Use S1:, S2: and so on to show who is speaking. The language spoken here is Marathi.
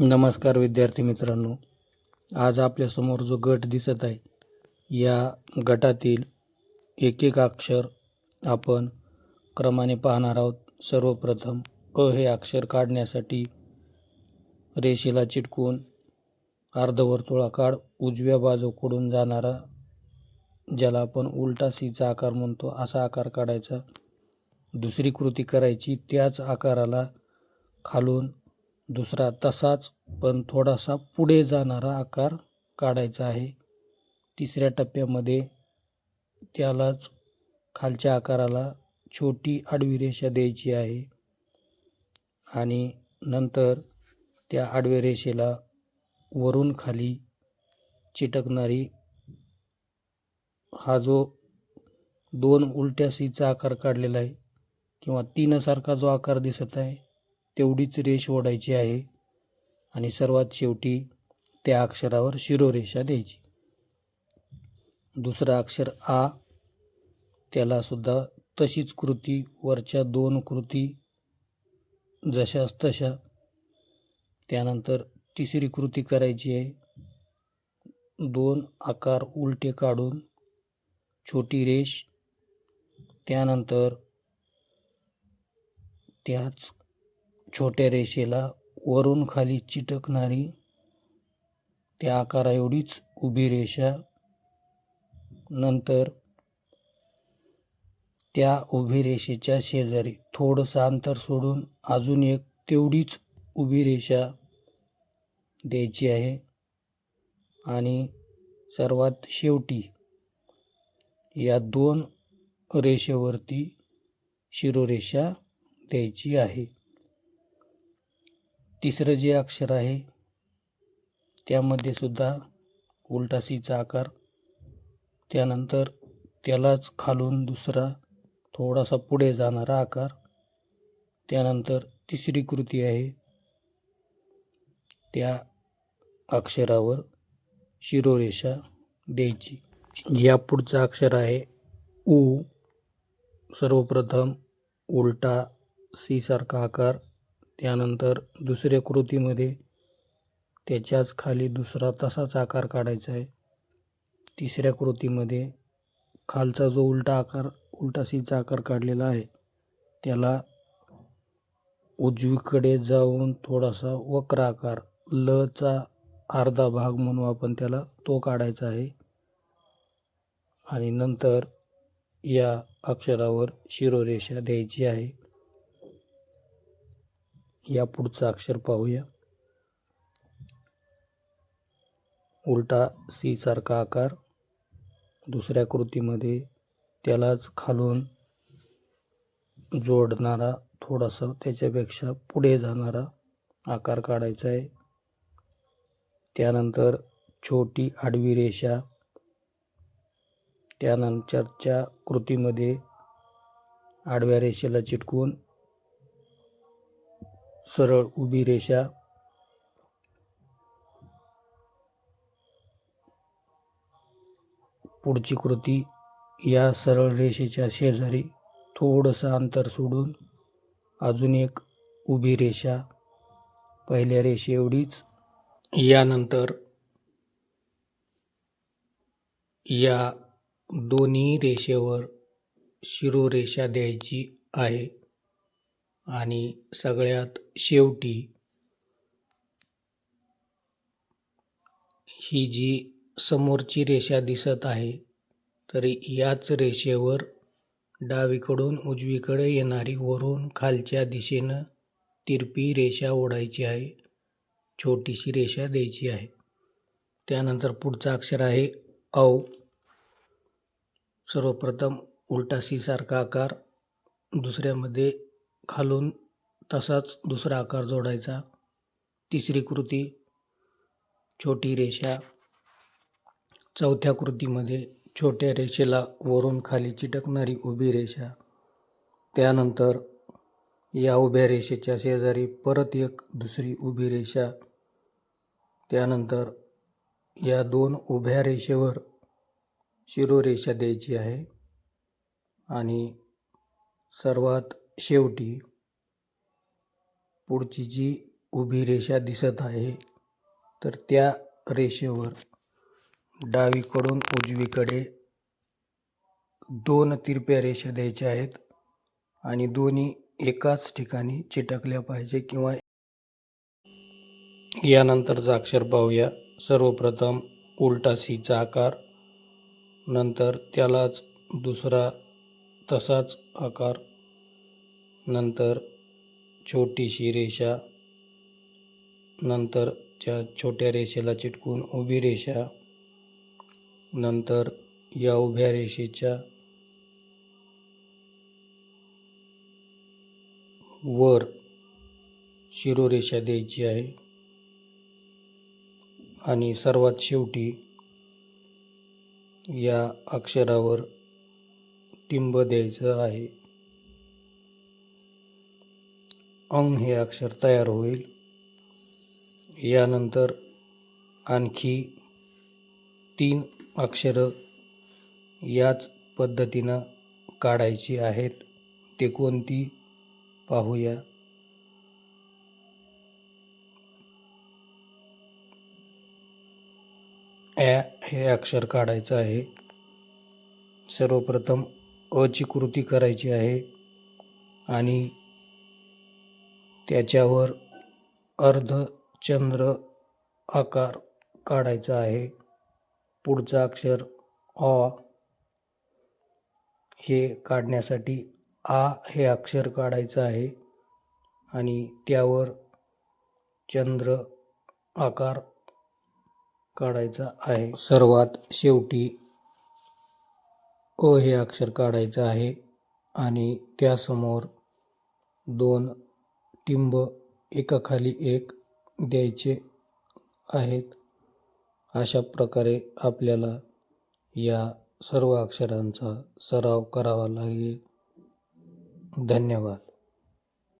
S1: नमस्कार विद्यार्थी मित्रांनो आज आपल्यासमोर जो गट दिसत आहे या गटातील एक एक अक्षर आपण क्रमाने पाहणार आहोत. सर्वप्रथम अ हे अक्षर काढण्यासाठी रेषेला चिटकून अर्धवर्तुळाकार उजव्या बाजूकडून जाणारा ज्याला आपण उलटा सीचा आकार म्हणतो असा आकार काढायचा. दुसरी कृती करायची त्याच आकाराला खालून दुसरा तसाच पण थोडासा पुढे जाणारा आकार काढायचा आहे. तिसऱ्या टप्प्यामध्ये त्यालाच खालच्या आकाराला छोटी आडवी रेषा द्यायची आहे आणि नंतर त्या आडव्या रेषेला वरून खाली चिटकणारी हा जो दोन उलट्या सीचा आकार काढलेला आहे किंवा तीनसारखा जो आकार दिसत आहे तेवढीच रेष ओढायची आहे आणि सर्वात शेवटी त्या अक्षरावर शिरोरेषा द्यायची. दुसरा अक्षर आ त्यालासुद्धा तशीच कृती वरच्या दोन कृती जशाच तशा. त्यानंतर तिसरी कृती करायची आहे. दोन आकार उलटे काढून छोटी रेष. त्यानंतर त्याच छोट्या रेषेला वरून खाली चिटकणारी त्या आकारा एवढीच उभी रेषा नंतर त्या उभी रेषेच्या शेजारी थोडंसं अंतर सोडून अजून एक तेवढीच उभी रेषा द्यायची आहे. आणि सर्वात शेवटी या दोन रेषेवरती शिरोरेषा द्यायची आहे. तिसरं जे अक्षर आहे त्यामध्ये सुद्धा उलटा सीचा आकार. त्यानंतर त्यालाच खालून दुसरा थोडासा पुढे जाणारा आकार. त्यानंतर तिसरी कृती आहे त्या अक्षरावर शिरोरेषा द्यायची. या पुढचं अक्षर आहे ऊ सर्वप्रथम उलटा सीसारखा आकार. त्यानंतर दुसऱ्या कृतीमध्ये त्याच्याच खाली दुसरा तसाच आकार काढायचा आहे. तिसऱ्या कृतीमध्ये खालचा जो उलटा आकार उलटा सीचा आकार काढलेला आहे त्याला उजवीकडे जाऊन थोडासा वक्र आकार लचा अर्धा भाग म्हणून आपण त्याला तो काढायचा आहे. आणि नंतर या अक्षरावर शिरोरेषा द्यायची आहे. या पुढचं अक्षर पाहूया. उलटा सी सारखा आकार. दुसऱ्या कृतीमध्ये त्यालाच खालून जोडणारा थोडासा त्याच्यापेक्षा पुढे जाणारा आकार काढायचा आहे. त्यानंतर छोटी आडवी रेषा. त्यानंतरच्या कृतीमध्ये आडव्या रेषेला चिटकून सरळ उभी रेषा. पुढची कृती या सरळ रेषेच्या शेजारी थोडंसं अंतर सोडून अजून एक उभी रेषा. पहिल्या रेषे एवढीच. यानंतर या दोन्ही रेषेवर शिरोरेषा द्यायची आहे. आणि सगळ्यात शेवटी ही जी समोरची रेषा दिसत आहे तरी याच रेषेवर डावीकडून उजवीकडे येणारी वरून खालच्या दिशेनं तिरपी रेषा ओढायची आहे छोटीशी रेषा द्यायची आहे. त्यानंतर पुढचा अक्षर आहे औ. सर्वप्रथम उलटा सी सारखा आकार दुसऱ्यामध्ये खालून तसाच दुसरा आकार जोडायचा. तिसरी कृती छोटी रेषा. चौथ्या कृतीमध्ये छोट्या रेषेला वरून खाली चिटकणारी उभी रेषा. त्यानंतर या उभ्या रेषेच्या शेजारी परत एक दुसरी उभी रेषा. त्यानंतर या दोन उभ्या रेषेवर शिरोरेषा द्यायची आहे. आणि सर्वात शेवटी पुढची जी उभी रेषा दिसत आहे तर त्या रेषेवर डावीकडून उजवीकडे दोन तिरप्या रेषा द्यायच्या आहेत आणि दोन्ही एकाच ठिकाणी चिटकल्या पाहिजे किंवा यानंतरचा अक्षर पाहूया. सर्वप्रथम उलटा सीचा आकार नंतर त्यालाच दुसरा तसाच आकार नंतर छोटीशी रेषा नंतर त्या छोट्या रेषेला चिटकून उभी रेषा नंतर या उभ्या रेषेच्या वर शिरोरेषा द्यायची आहे. आणि सर्वात शेवटी या अक्षरावर टिंब द्यायचं आहे. अंग हे अक्षर तयार होईल. यानंतर आणखी तीन अक्षरं याच पद्धतीनं काढायची आहेत. ते कोणती? पाहूया. ॲ हे अक्षर काढायचं आहे. सर्वप्रथम अची कृती करायची आहे आणि त्याच्यावर अर्धचंद्र आकार काढायचा आहे. पुढचं अक्षर अ. हे काढण्यासाठी आ हे अक्षर काढायचं आहे आणि त्यावर चंद्र आकार काढायचा आहे. सर्वात शेवटी अ हे अक्षर काढायचं आहे आणि त्यासमोर दोन टिंब एकाखाली एक द्यायचे आहेत. अशा प्रकारे आपल्याला या सर्व अक्षरांचा सराव करावा लागेल. धन्यवाद.